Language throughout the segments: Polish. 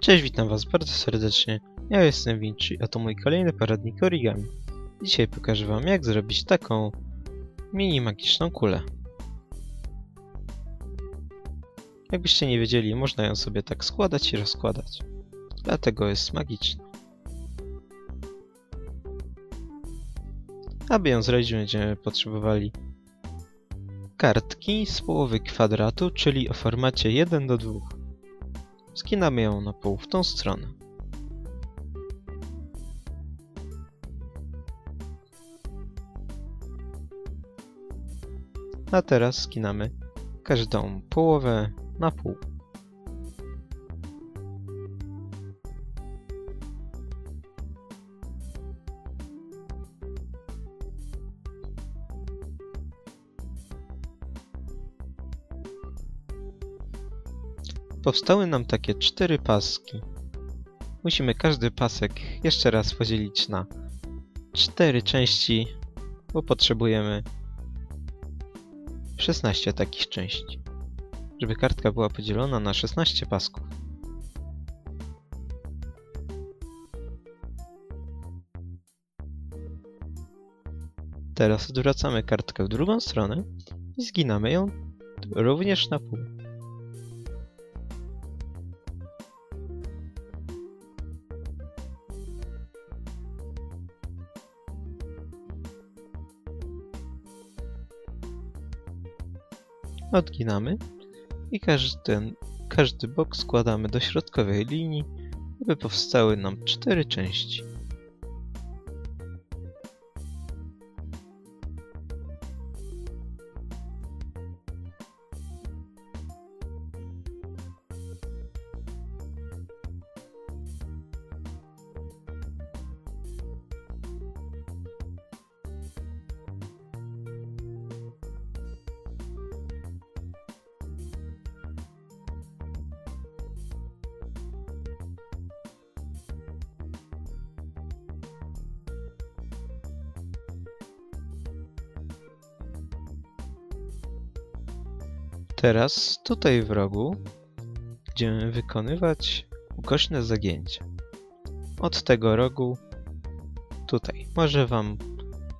Cześć, witam was bardzo serdecznie. Ja jestem Vinci, a to mój kolejny poradnik origami. Dzisiaj pokażę wam jak zrobić taką mini magiczną kulę. Jakbyście nie wiedzieli, można ją sobie tak składać i rozkładać. Dlatego jest magiczna. Aby ją zrobić będziemy potrzebowali kartki z połowy kwadratu, czyli o formacie 1 do 2. Skinamy ją na pół w tą stronę. A teraz skinamy każdą połowę na pół. Powstały nam takie cztery paski. Musimy każdy pasek jeszcze raz podzielić na cztery części, bo potrzebujemy 16 takich części, żeby kartka była podzielona na 16 pasków. Teraz odwracamy kartkę w drugą stronę i zginamy ją również na pół. Odginamy i każdy, każdy bok składamy do środkowej linii, aby powstały nam cztery części. Teraz tutaj w rogu będziemy wykonywać ukośne zagięcia. Od tego rogu tutaj. Może wam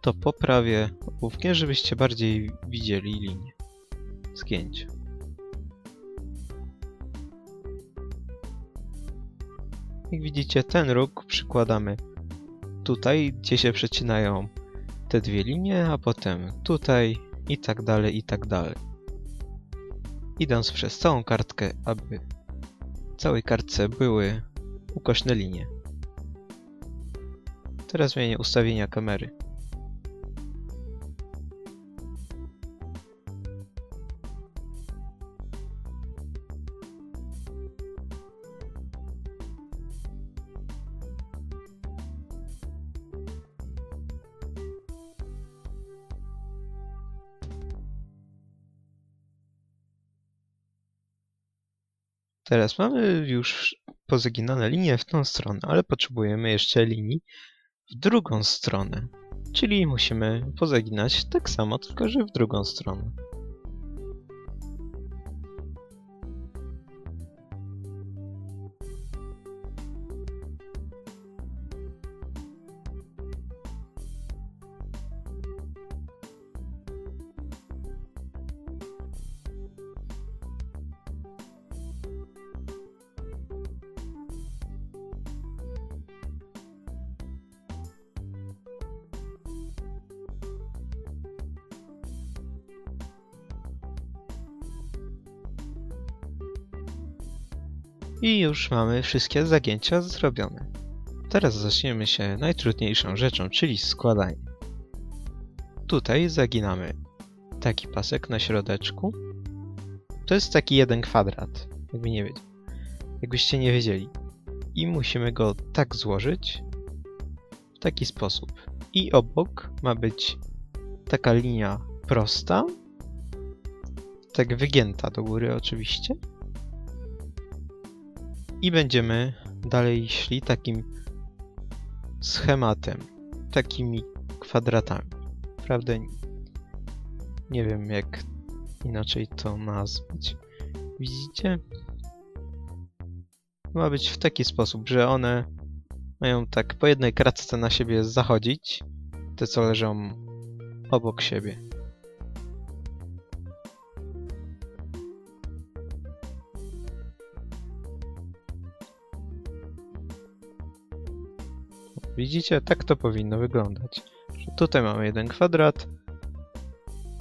to poprawię ołówkiem, żebyście bardziej widzieli linię zgięcia. Jak widzicie, ten róg przykładamy tutaj, gdzie się przecinają te dwie linie, a potem tutaj i tak dalej, i tak dalej idąc przez całą kartkę, aby w całej kartce były ukośne linie. Teraz zmienię ustawienia kamery. Teraz mamy już pozaginane linie w tą stronę, ale potrzebujemy jeszcze linii w drugą stronę. Czyli musimy pozaginać tak samo, tylko że w drugą stronę. I już mamy wszystkie zagięcia zrobione. Teraz zaczniemy się najtrudniejszą rzeczą, czyli składanie. Tutaj zaginamy taki pasek na środeczku. To jest taki jeden kwadrat, jakby nie. Jakbyście nie wiedzieli. I musimy go tak złożyć w taki sposób. I obok ma być taka linia prosta, tak wygięta do góry oczywiście. I będziemy dalej szli takim schematem, takimi kwadratami. Prawda? Nie wiem jak inaczej to nazwać. Widzicie? ma być w taki sposób, że one mają tak po jednej kratce na siebie zachodzić, te co leżą obok siebie. Widzicie, tak to powinno wyglądać. Tutaj mamy jeden kwadrat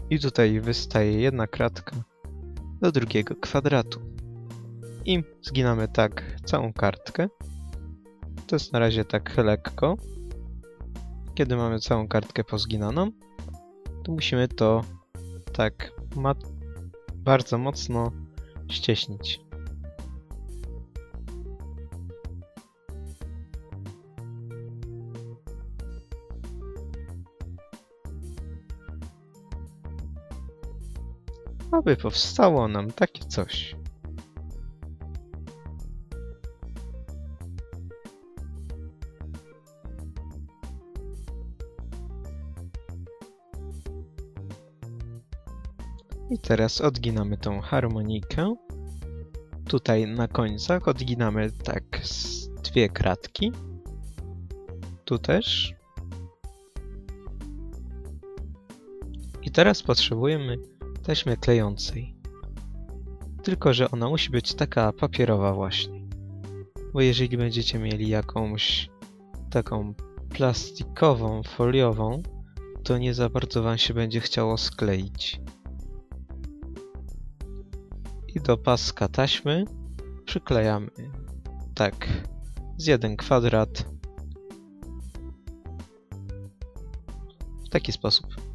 i tutaj wystaje jedna kratka do drugiego kwadratu. I zginamy tak całą kartkę. To jest na razie tak lekko. Kiedy mamy całą kartkę pozginaną, to musimy to tak bardzo mocno ścieśnić. Aby powstało nam takie coś. I teraz odginamy tą harmonikę. Tutaj na końcach odginamy tak z dwie kratki. Tu też. I teraz potrzebujemy taśmy klejącej. Tylko, że ona musi być taka papierowa właśnie. Bo jeżeli będziecie mieli jakąś taką plastikową, foliową, to nie za bardzo wam się będzie chciało skleić. I do paska taśmy przyklejamy tak z jeden kwadrat w taki sposób.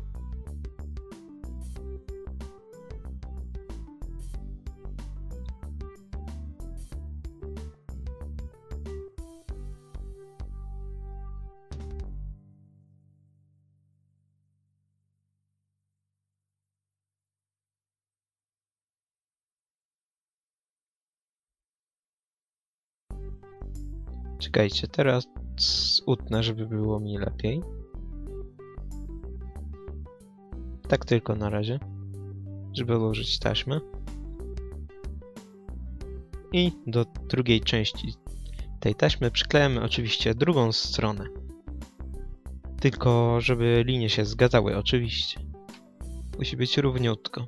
Czekajcie, teraz utnę, żeby było mi lepiej. Tak tylko na razie, żeby ułożyć taśmę. I do drugiej części tej taśmy przyklejamy oczywiście drugą stronę. Tylko, żeby linie się zgadzały, oczywiście. Musi być równiutko.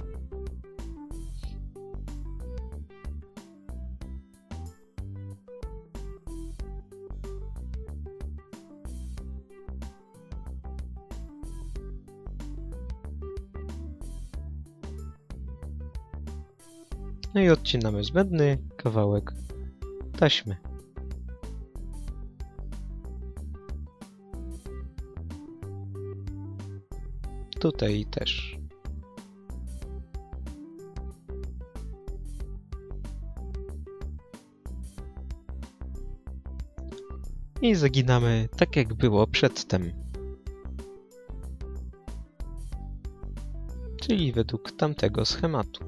No i odcinamy zbędny kawałek taśmy. Tutaj też. I zaginamy tak jak było przedtem. Czyli według tamtego schematu.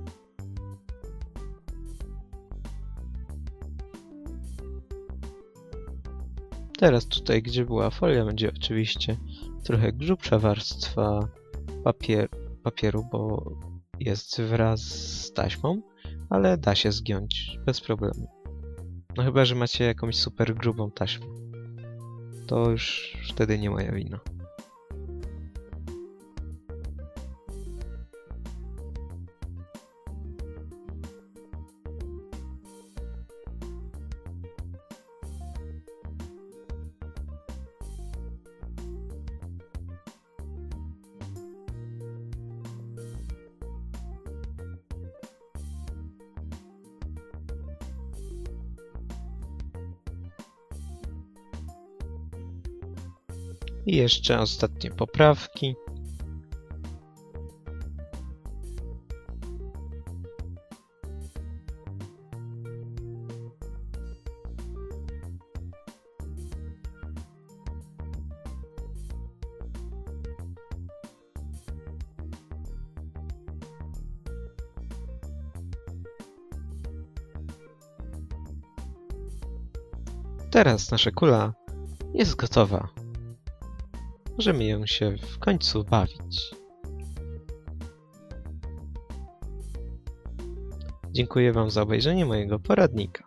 Teraz tutaj, gdzie była folia, będzie oczywiście trochę grubsza warstwa papier papieru, bo jest wraz z taśmą, ale da się zgiąć bez problemu. No chyba, że macie jakąś super grubą taśmę. To już wtedy nie moja wina. I jeszcze ostatnie poprawki. Teraz nasza kula jest gotowa. Możemy ją się w końcu bawić. Dziękuję Wam za obejrzenie mojego poradnika.